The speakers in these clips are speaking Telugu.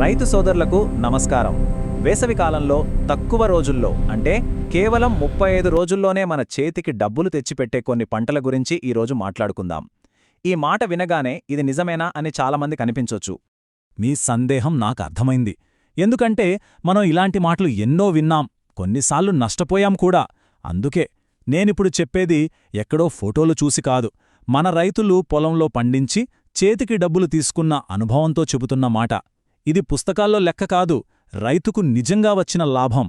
రైతు సోదరులకు నమస్కారం. వేసవి కాలంలో తక్కువ రోజుల్లో అంటే కేవలం ముప్పై ఐదు రోజుల్లోనే మన చేతికి డబ్బులు తెచ్చిపెట్టే కొన్ని పంటల గురించి ఈరోజు మాట్లాడుకుందాం. ఈ మాట వినగానే ఇది నిజమేనా అని చాలామంది కనిపించొచ్చు. మీ సందేహం నాకు అర్థమైంది. ఎందుకంటే మనం ఇలాంటి మాటలు ఎన్నో విన్నాం కొన్నిసార్లు నష్టపోయాం కూడా. అందుకే నేనిప్పుడు చెప్పేది ఎక్కడో ఫోటోలు చూసి కాదు. మన రైతులు పొలంలో పండించి చేతికి డబ్బులు తీసుకున్న అనుభవంతో చెబుతున్న మాట. ఇది పుస్తకాల్లో లెక్క కాదు రైతుకు నిజంగా వచ్చిన లాభం.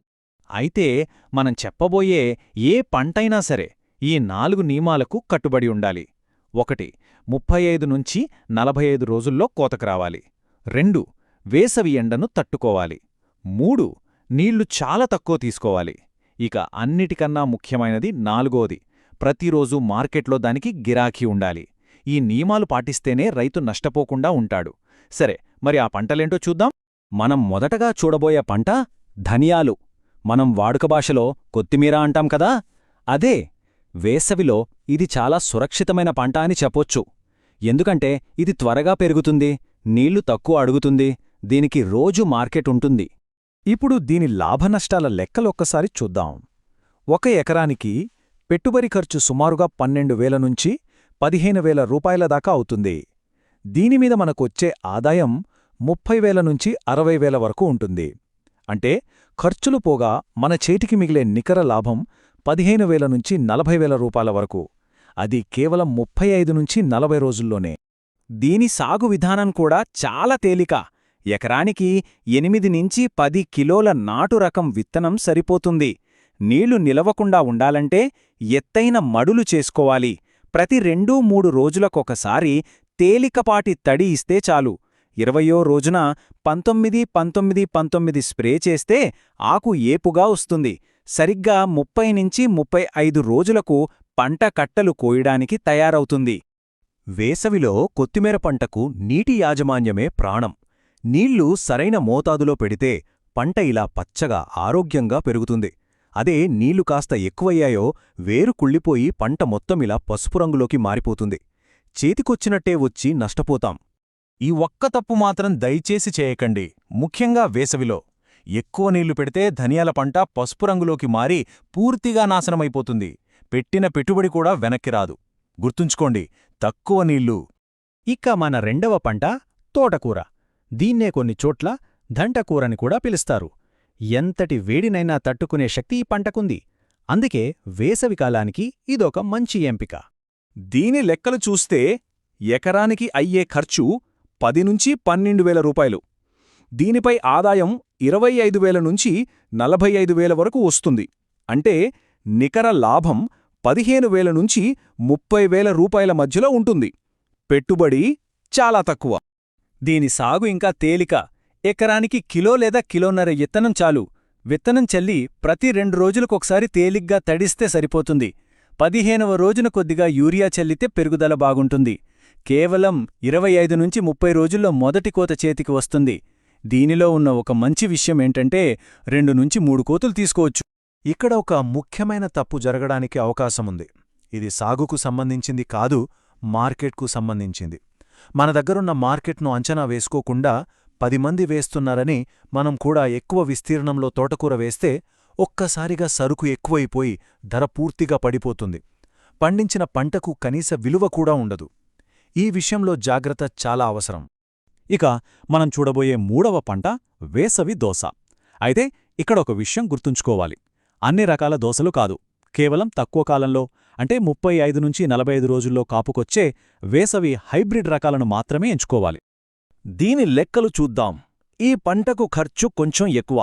అయితే మనం చెప్పబోయే ఏ పంటైనా సరే ఈ నాలుగు నియమాలకు కట్టుబడి ఉండాలి. ఒకటి ముప్పై ఐదు నుంచి నలభై ఐదు రోజుల్లో కోతకు రావాలి. రెండు వేసవి ఎండను తట్టుకోవాలి. మూడు నీళ్ళు చాలా తక్కువ తీసుకోవాలి. ఇక అన్నిటికన్నా ముఖ్యమైనది నాలుగోది ప్రతిరోజు మార్కెట్లో దానికి గిరాకీ ఉండాలి. ఈ నియమాలు పాటిస్తేనే రైతు నష్టపోకుండా ఉంటాడు. సరే మరి ఆ పంటలేంటో చూద్దాం. మనం మొదటగా చూడబోయే పంట ధనియాలు. మనం వాడుక భాషలో కొత్తిమీర అంటాం కదా? అదే వేసవిలో ఇది చాలా సురక్షితమైన పంట అని చెప్పొచ్చు. ఎందుకంటే ఇది త్వరగా పెరుగుతుంది నీళ్ళు తక్కువ అడుగుతుంది దీనికి రోజు మార్కెట్ ఉంటుంది. ఇప్పుడు దీని లాభనష్టాల లెక్కలొక్కసారి చూద్దాం. ఒక ఎకరానికి పెట్టుబడి ఖర్చు సుమారుగా పన్నెండు వేల నుంచి పదిహేను వేల రూపాయల దాకా అవుతుంది. దీనిమీద మనకొచ్చే ఆదాయం ముప్పై వేల నుంచి అరవై వేల వరకు ఉంటుంది. అంటే ఖర్చులు పోగా మన చేతికి మిగిలే నికర లాభం పదిహేను వేల నుంచి నలభై వేల రూపాయల వరకు. అది కేవలం ముప్పై ఐదు నుంచి నలభై రోజుల్లోనే. దీని సాగు విధానం కూడా చాలా తేలిక. ఎకరానికి ఎనిమిది నుంచి పది కిలోల నాటు రకం విత్తనం సరిపోతుంది. నీళ్ళు నిలవకుండా ఉండాలంటే ఎత్తైన మడులు చేసుకోవాలి. ప్రతి రెండూ మూడు రోజులకొకసారి తేలికపాటి తడి ఇస్తే చాలు. ఇరవయో రోజున పంతొమ్మిది పంతొమ్మిది పంతొమ్మిది స్ప్రే చేస్తే ఆకు ఏపుగా వస్తుంది. సరిగ్గా ముప్పై నుంచి ముప్పై ఐదు రోజులకు పంట కట్టలు కోయడానికి తయారవుతుంది. వేసవిలో కొత్తిమీర పంటకు నీటి యాజమాన్యమే ప్రాణం. నీళ్ళు సరైన మోతాదులో పెడితే పంట ఇలా పచ్చగా ఆరోగ్యంగా పెరుగుతుంది. అదే నీళ్ళు కాస్త ఎక్కువయ్యాయో వేరు కుళ్ళిపోయి పంట మొత్తమిలా పసుపు రంగులోకి మారిపోతుంది. చేతికొచ్చినట్టే వచ్చి నష్టపోతాం. ఈ ఒక్క తప్పు మాత్రం దయచేసి చేయకండి. ముఖ్యంగా వేసవిలో. ఎక్కువ నీళ్ళు పెడితే ధనియాల పంట పసుపు రంగులోకి మారి పూర్తిగా నాశనమైపోతుంది. పెట్టిన పెట్టుబడి కూడా వెనక్కి రాదు. గుర్తుంచుకోండి తక్కువ నీళ్ళు. ఇక మన రెండవ పంట తోటకూర. దీన్నే కొన్ని చోట్ల దంటకూరని కూడా పిలుస్తారు. ఎంతటి వేడినైనా తట్టుకునే శక్తి ఈ పంటకుంది. అందుకే వేసవికాలానికి ఇదొక మంచి ఎంపిక. దీని లెక్కలు చూస్తే ఎకరానికి అయ్యే ఖర్చు పది నుంచి పన్నెండు వేల రూపాయలు. దీనిపై ఆదాయం ఇరవై ఐదు వేల నుంచి నలభై ఐదు వేల వరకు వస్తుంది. అంటే నికర లాభం పదిహేను వేల నుంచి ముప్పై వేల రూపాయల మధ్యలో ఉంటుంది. పెట్టుబడి చాలా తక్కువ. దీని సాగు ఇంకా తేలిక. ఎకరానికి కిలో లేదా కిలోన్నర ఇత్తనం చాలు. విత్తనం చల్లి ప్రతి రెండు రోజులకొకసారి తేలిగ్గా తడిస్తే సరిపోతుంది. పదిహేనవ రోజున కొద్దిగా యూరియా చల్లితే పెరుగుదల బాగుంటుంది. కేవలం ఇరవై ఐదు నుంచి ముప్పై రోజుల్లో మొదటి కోత చేతికి వస్తుంది. దీనిలో ఉన్న ఒక మంచి విషయం ఏంటంటే రెండు నుంచి మూడు కోతులు తీసుకోవచ్చు. ఇక్కడ ఒక ముఖ్యమైన తప్పు జరగడానికి అవకాశముంది. ఇది సాగుకు సంబంధించింది కాదు మార్కెట్కు సంబంధించింది. మన దగ్గరున్న మార్కెట్ను అంచనా వేసుకోకుండా పది మంది వేస్తున్నారని మనం కూడా ఎక్కువ విస్తీర్ణంలో తోటకూర వేస్తే ఒక్కసారిగా సరుకు ఎక్కువైపోయి ధర పూర్తిగా పడిపోతుంది. పండించిన పంటకు కనీస విలువ కూడా ఉండదు. ఈ విషయంలో జాగ్రత్త చాలా అవసరం. ఇక మనం చూడబోయే మూడవ పంట వేసవి దోశ. అయితే ఇక్కడ ఒక విషయం గుర్తుంచుకోవాలి. అన్ని రకాల దోశలు కాదు. కేవలం తక్కువ కాలంలో అంటే ముప్పై ఐదు నుంచి నలభై ఐదు రోజుల్లో కాపుకొచ్చే వేసవి హైబ్రిడ్ రకాలను మాత్రమే ఎంచుకోవాలి. దీని లెక్కలు చూద్దాం. ఈ పంటకు ఖర్చు కొంచెం ఎక్కువ.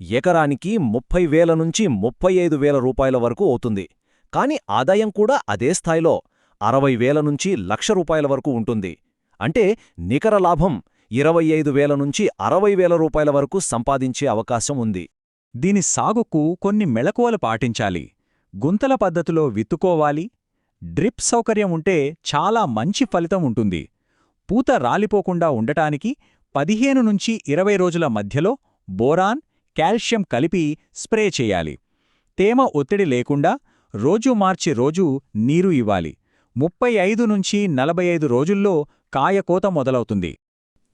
ఎకరానికి ముప్పై వేల నుంచి ముప్పై ఐదు వేల రూపాయల వరకు అవుతుంది. కాని ఆదాయం కూడా అదే స్థాయిలో. అరవై వేల నుంచి లక్ష రూపాయల వరకు ఉంటుంది. అంటే నికర లాభం ఇరవై ఐదు వేల నుంచి అరవై వేల రూపాయల వరకు సంపాదించే అవకాశం ఉంది. దీని సాగుకు కొన్ని మెళకువలు పాటించాలి. గుంతల పద్ధతిలో విత్తుకోవాలి. డ్రిప్ సౌకర్యం ఉంటే చాలా మంచి ఫలితం ఉంటుంది. పూత రాలిపోకుండా ఉండటానికి పదిహేను నుంచి ఇరవై రోజుల మధ్యలో బోరాన్ కాల్షియం కలిపి స్ప్రే చేయాలి. తేమ ఒత్తిడి లేకుండా రోజు మార్చి రోజు నీరు ఇవ్వాలి. ముప్పై ఐదు నుంచి నలభై ఐదు రోజుల్లో కాయకోత మొదలవుతుంది.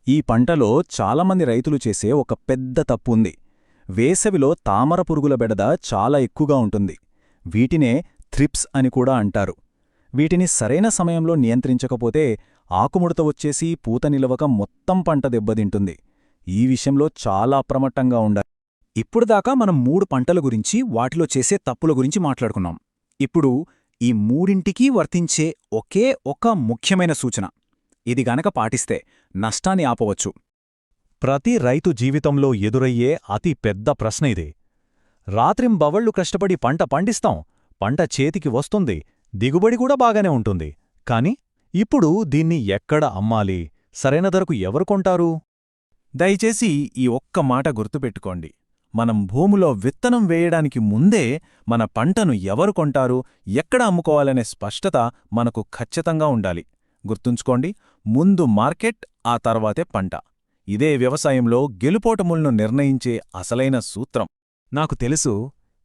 ఈ పంటలో చాలామంది రైతులు చేసే ఒక పెద్ద తప్పు ఉంది వేసవిలో తామర పురుగుల బెడద చాలా ఎక్కువగా ఉంటుంది. వీటినే థ్రిప్స్ అని కూడా అంటారు. వీటిని సరైన సమయంలో నియంత్రించకపోతే ఆకుముడత వచ్చేసి పూత నిలవక మొత్తం పంట దెబ్బతింటుంది. ఈ విషయంలో చాలా అప్రమత్తంగా ఉండాలి. ఇప్పుడుదాకా మనం మూడు పంటల గురించి వాటిలో చేసే తప్పుల గురించి మాట్లాడుకున్నాం. ఇప్పుడు ఈ మూడింటికీ వర్తించే ఒకే ఒక ముఖ్యమైన సూచన. ఇది గనక పాటిస్తే నష్టాన్ని ఆపవచ్చు. ప్రతి రైతు జీవితంలో ఎదురయ్యే అతి పెద్ద ప్రశ్న ఇదే. రాత్రింబవళ్ళు కష్టపడి పంట పండిస్తాం పంట చేతికి వస్తుంది దిగుబడి కూడా బాగానే ఉంటుంది. కాని ఇప్పుడు దీన్ని ఎక్కడ అమ్మాలి? సరైన ధరకు ఎవరు కొంటారు? దయచేసి ఈ ఒక్క మాట గుర్తుపెట్టుకోండి. మనం భూమిలో విత్తనం వేయడానికి ముందే మన పంటను ఎవరు కొంటారు ఎక్కడ అమ్ముకోవాలనే స్పష్టత మనకు ఖచ్చితంగా ఉండాలి. గుర్తుంచుకోండి ముందు మార్కెట్ ఆ తర్వాతే పంట. ఇదే వ్యవసాయంలో గెలుపోటములను నిర్ణయించే అసలైన సూత్రం. నాకు తెలుసు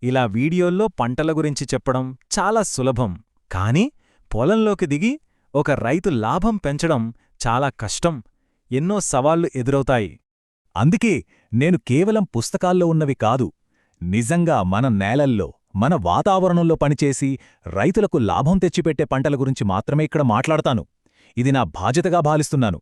ఇలా వీడియోల్లో పంటల గురించి చెప్పడం చాలా సులభం కాని పొలంలోకి దిగి ఒక రైతు లాభం పెంచడం చాలా కష్టం ఎన్నో సవాళ్ళు ఎదురవుతాయి. అందుకే నేను కేవలం పుస్తకాల్లో ఉన్నవి కాదు నిజంగా మన నేలల్లో మన వాతావరణంలో పనిచేసి రైతులకు లాభం తెచ్చిపెట్టే పంటల గురించి మాత్రమే ఇక్కడ మాట్లాడతాను. ఇది నా బాధ్యతగా భావిస్తున్నాను.